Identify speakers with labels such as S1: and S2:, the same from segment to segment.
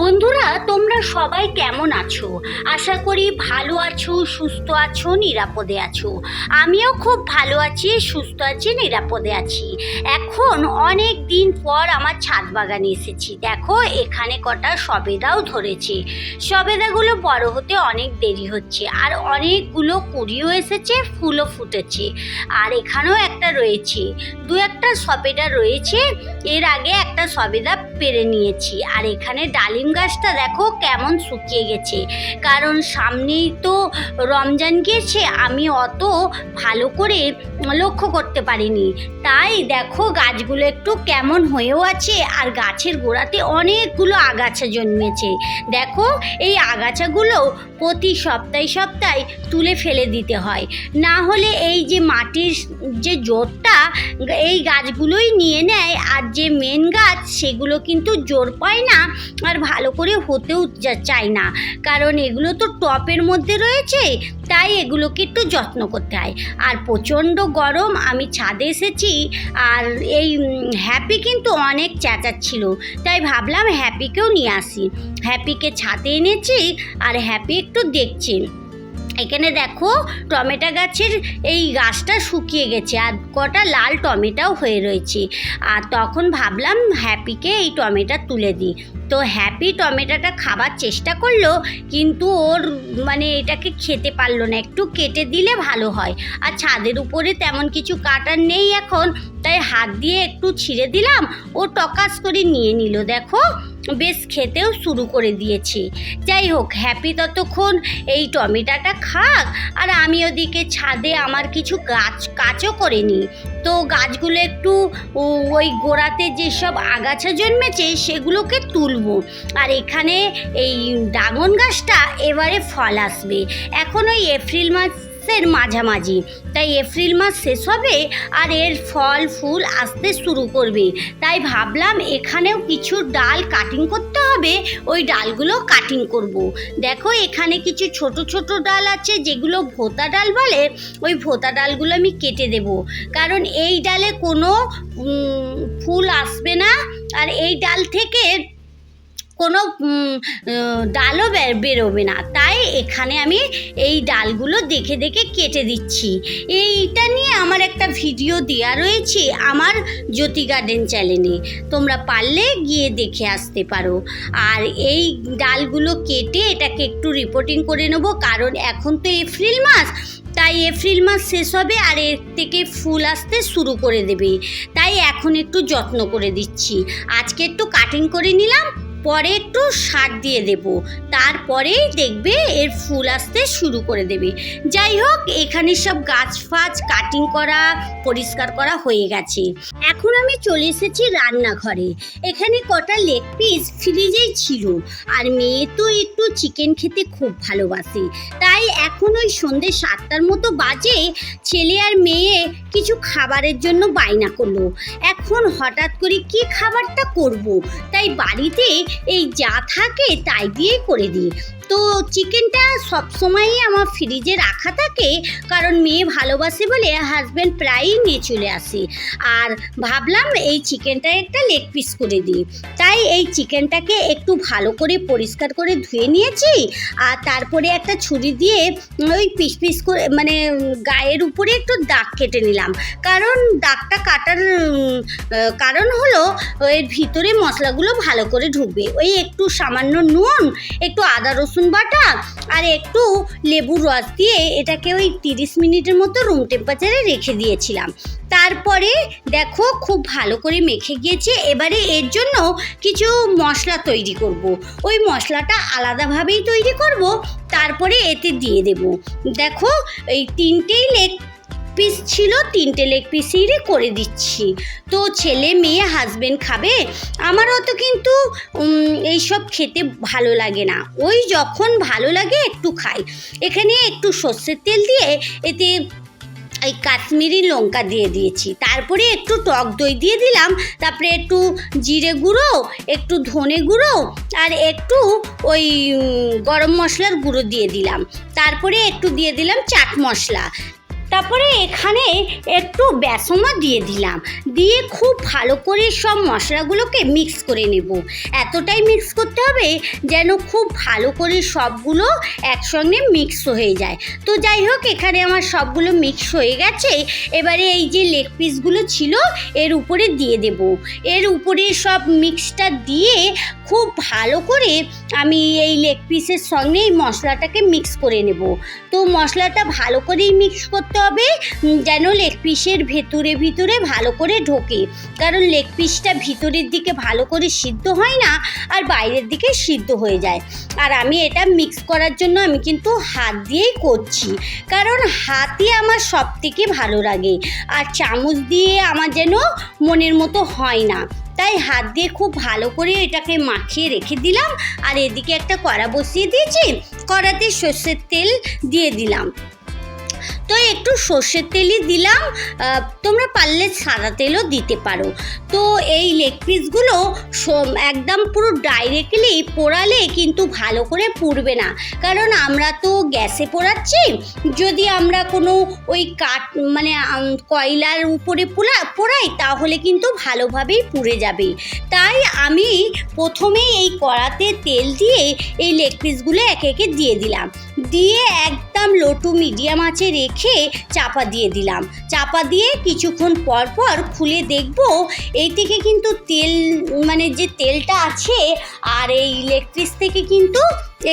S1: বন্ধুরা, তোমরা সবাই কেমন আছো? আশা করি ভালো আছো, সুস্থ আছো, নিরাপদে আছো। আমিও খুব ভালো আছি, সুস্থ আছি, নিরাপদে আছি। এখন অনেক দিন পর আমার ছাদ বাগানে এসেছি। দেখো, এখানে কটা সবেদাও ধরেছে। সবেদাগুলো বড় হতে অনেক দেরি হচ্ছে, আর অনেকগুলো কুড়িও এসেছে, ফুলও ফুটেছে। আর এখানেও একটা রয়েছে। দু একটা সবেদা রয়েছে, এর আগে একটা সবেদা পেরে নিয়েছি। আর এখানে ডালিম গাছটা দেখো কেমন শুকিয়ে গেছে। কারণ সামনেই তো রমজান গিয়েছে আমি অত ভালো করে লক্ষ্য করতে পারিনি। তাই দেখো গাছগুলো একটু কেমন হয়েও আছে আর গাছের গোড়াতে অনেকগুলো আগাছা জন্মেছে। দেখো এই আগাছাগুলো প্রতি সপ্তাহে সপ্তাহে তুলে ফেলে দিতে হয়। না হলে এই যে মাটির যে জোরটা, এই গাছগুলোই নিয়ে নেয় আর যে মেন গাছ সেগুলো কিন্তু জোর পায় না আর ভালো করে হতেও চায় না। কারণ এগুলো তো টপের মধ্যে রয়েছে, তাই এগুলোকে একটু যত্ন করতে হয়। আর প্রচণ্ড গরম, আমি ছাদে এসেছি আর এই হ্যাপি কিন্তু অনেক চেঁচাচ্ছিল। তাই ভাবলাম হ্যাপিকেও নিয়ে আসি। হ্যাপিকে ছাদে এনেছি আর হ্যাপি একটু দেখছি। এখানে দেখো, টমেটো গাছের এই গাছটা শুকিয়ে গেছে আর কটা লাল টমেটোও হয়ে রয়েছে। আর তখন ভাবলাম হ্যাপিকে এই টমেটো তুলে দিই। তো হ্যাপি টমেটোটা খাবার চেষ্টা করল, কিন্তু ওর মানে এটাকে খেতে পারল না। একটু কেটে দিলে ভালো হয়। আর ছাদের উপরে তেমন কিছু কাটার নেই এখন। তাই হাত দিয়ে একটু ছিঁড়ে দিলাম। ও টকাস করে নিয়ে নিল। দেখো, বেশ খেতেও শুরু করে দিয়েছে। যাই হোক হ্যাপি ততক্ষণ এই টমেটোটা খাক। আর আমি ওদিকে ছাদে আমার কিছু গাছ কাজও করে নিই। তো গাছগুলো একটু ওই গোড়াতে যেসব আগাছা জন্মেছে, সেগুলোকে তুলবো আর এখানে এই ড্রাগন গাছটা এবারে ফল আসবে। এখন ওই এপ্রিল মাসের মাঝামাঝি। তাই এপ্রিল মাস শেষ হবে আর এর ফল, ফুল আসতে শুরু করবে। তাই ভাবলাম এখানেও কিছু ডাল কাটিং করতে হবে। ওই ডালগুলো কাটিং করব। দেখো এখানে কিছু ছোট ছোট ডাল আছে, যেগুলো ভোতা ডাল বলে, ওই ভোতা ডালগুলো আমি কেটে দেব। কারণ এই ডালে কোনো ফুল আসবে না। আর এই ডাল থেকে কোনো ডালও বেরোবে না। তাই এখানে আমি এই ডালগুলো দেখে দেখে কেটে দিচ্ছি। এইটা নিয়ে আমার একটা ভিডিও দেওয়া রয়েছে আমার জ্যোতি গার্ডেন চ্যানেলে। তোমরা পারলে গিয়ে দেখে আসতে পারো। আর এই ডালগুলো কেটে এটাকে একটু রিপোর্টিং করে নেব, কারণ এখন তো এপ্রিল মাস, তাই এপ্রিল মাস শেষ হবে আর এর থেকে ফুল আসতে শুরু করে দেবে। তাই এখন একটু যত্ন করে দিচ্ছি। আজকে একটু কাটিং করে নিলাম পরে একটু সার দিয়ে দেব। তারপরেই দেখবে এর ফুল আসতে শুরু করে দেবে। যাই হোক, এখানে সব গাছ ফাছ কাটিং করা, পরিষ্কার করা হয়ে গেছে। এখন আমি চলে এসেছি রান্নাঘরে। এখানে কটা লেগ পিস ফ্রিজেই ছিল। আর মেয়ে তো একটু চিকেন খেতে খুব ভালোবাসে। তাই এখন ওই সন্ধ্যে সাতটার মতো বাজে, ছেলে আর মেয়ে কিছু খাবারের জন্য বায়না করল। এখন হঠাৎ করে কি খাবারটা করব? তাই বাড়িতে এই যা থাকে তাই দিয়ে করে দিই। তো চিকেনটা সবসময়ই আমার ফ্রিজে রাখা থাকে, কারণ মেয়ে ভালোবাসে বলে হাজব্যান্ড প্রায়ই নিয়ে চলে আসে। আর ভাবলাম এই চিকেনটা একটা লেগ পিস করে দিই। তাই এই চিকেনটাকে একটু ভালো করে পরিষ্কার করে ধুয়ে নিয়েছি, আর তারপরে একটা ছুরি দিয়ে ওই পিস পিস করে মানে গায়ের উপরে একটু দাগ কেটে নিলাম। কারণ দাগটা কাটার কারণ হলো এর ভিতরে মশলাগুলো ভালো করে ঢুকবে। ওই একটু সামান্য নুন, একটু আদা রসুন বাটা আর একটু লেবুর রস দিয়ে এটাকে ওই তিরিশ মিনিটের মতো রুম টেম্পারেচারে রেখে দিয়েছিলাম। তারপরে দেখো খুব ভালো করে মেখে গিয়েছে। এবারে এর জন্য কিছু মশলা তৈরি করব। ওই মশলাটা আলাদাভাবেই তৈরি করব। তারপরে এতে দিয়ে দেব। দেখো এই তিনটেই লেগ পিস ছিল, তিনটে লেগ পিসই করে দিচ্ছি। তো ছেলে মেয়ে হাজবেন্ড খাবে, আমার অত কিন্তু এইসব খেতে ভালো লাগে না। ওই যখন ভালো লাগে, একটু খাই। এখানে একটু সর্ষের তেল দিয়ে, এতে এই কাশ্মীরি লঙ্কা দিয়ে দিয়েছি। তারপরে একটু টক দই দিয়ে দিলাম, তারপরে একটু জিরে গুঁড়ো, একটু ধনে গুঁড়ো, আর একটু ওই গরম মশলার গুঁড়ো দিয়ে দিলাম। তারপরে একটু দিয়ে দিলাম চাট মশলা। তারপরে এখানে একটু বেসনও দিয়ে দিলাম। দিয়ে খুব ভালো করে সব মশলাগুলোকে মিক্স করে নেব। এতটাই মিক্স করতে হবে যেন খুব ভালো করে সবগুলো একসঙ্গে মিক্স হয়ে যায়। তো যাই হোক, এখানে আমার সবগুলো মিক্স হয়ে গেছে। এবারে এই যে লেগ পিসগুলো ছিল, এর উপরে দিয়ে দেব। এর উপরে সব মিক্সটা দিয়ে খুব ভালো করে আমি এই লেগ পিসের সঙ্গে এই মশলাটাকে মিক্স করে নেব। তো মশলাটা ভালো করেই মিক্স করতে হবে যেন লেগ পিসের ভেতরে ভিতরে ভালো করে ঢোকে। কারণ লেগ পিসটা ভিতরের দিকে ভালো করে সিদ্ধ হয় না, আর বাইরের দিকে সিদ্ধ হয়ে যায়। আর আমি এটা মিক্স করার জন্য আমি কিন্তু হাত দিয়েই করছি। কারণ হাতই আমার সব থেকে ভালো লাগে। আর চামচ দিয়ে আমার যেন মনের মতো হয় না। তাই হাত দিয়ে খুব ভালো করে এটাকে মাখিয়ে রেখে দিলাম। আর এদিকে একটা কড়া বসিয়ে দিয়েছি। কড়াতে সর্ষের তেল দিয়ে দিলাম। তো একটু সর্ষের তেলই দিলাম। তোমরা পারলে সাদা তেলও দিতে পারো। তো এই লেগ পিসগুলো একদম পুরো ডাইরেক্টলি পোড়ালে কিন্তু ভালো করে পুড়বে না। কারণ আমরা তো গ্যাসে পোড়াচ্ছি। যদি আমরা কোনো ওই কাঠ মানে কয়লার উপরে পোড়া, পোড়াই, তাহলে কিন্তু ভালোভাবেই পুড়ে যাবে। তাই আমি প্রথমেই এই কড়াতে তেল দিয়ে এই লেগ পিসগুলো একে একে দিয়ে দিলাম। দিয়ে একদম লো টু মিডিয়াম আঁচে রেখে চাপা দিয়ে দিলাম। চাপা দিয়ে কিছুক্ষণ পর পর খুলে দেখব, এই থেকে কিন্তু তেল মানে যে তেলটা আছে, আর এই লেগ পিস থেকে কিন্তু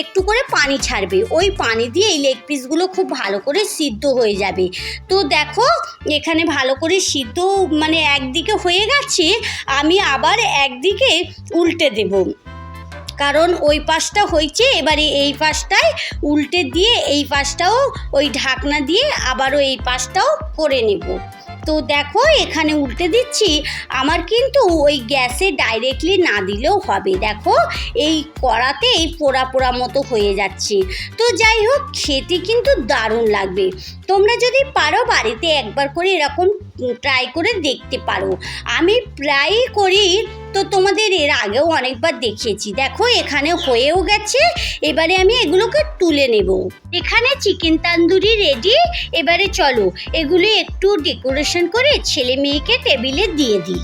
S1: একটু করে পানি ছাড়বে। ওই পানি দিয়ে এই লেগ পিসগুলো খুব ভালো করে সিদ্ধ হয়ে যাবে। তো দেখো, এখানে ভালো করে সিদ্ধ মানে একদিকে হয়ে গেছে, আমি আবার একদিকে উল্টে দেবো। কারণ ওই পাশটা হয়েছে, এবারে এই পাশটায় উল্টে দিয়ে এই পাশটাও, ওই ঢাকনা দিয়ে আবারও এই পাশটাও করে নেব। তো দেখো, এখানে উল্টে দিচ্ছি, আমার কিন্তু ওই গ্যাসে ডাইরেক্টলি না দিলেও হবে। দেখো, এই কড়াতে এই পোড়া পোড়া মতো হয়ে যাচ্ছে। তো যাই হোক, খেতে কিন্তু দারুণ লাগবে। তোমরা যদি পারো বাড়িতে একবার করে এরকম ট্রাই করে দেখতে পারো। আমি প্রায়ই করি তো তোমাদের এর আগেও অনেকবার দেখিয়েছি। দেখো, এখানে হয়েও গেছে। এবারে আমি এগুলোকে তুলে নেব। এখানে চিকেন তান্দুরি রেডি এবারে চলো, এগুলো একটু ডেকোরেশন করে ছেলে মেয়েকে টেবিলে দিয়ে দিই।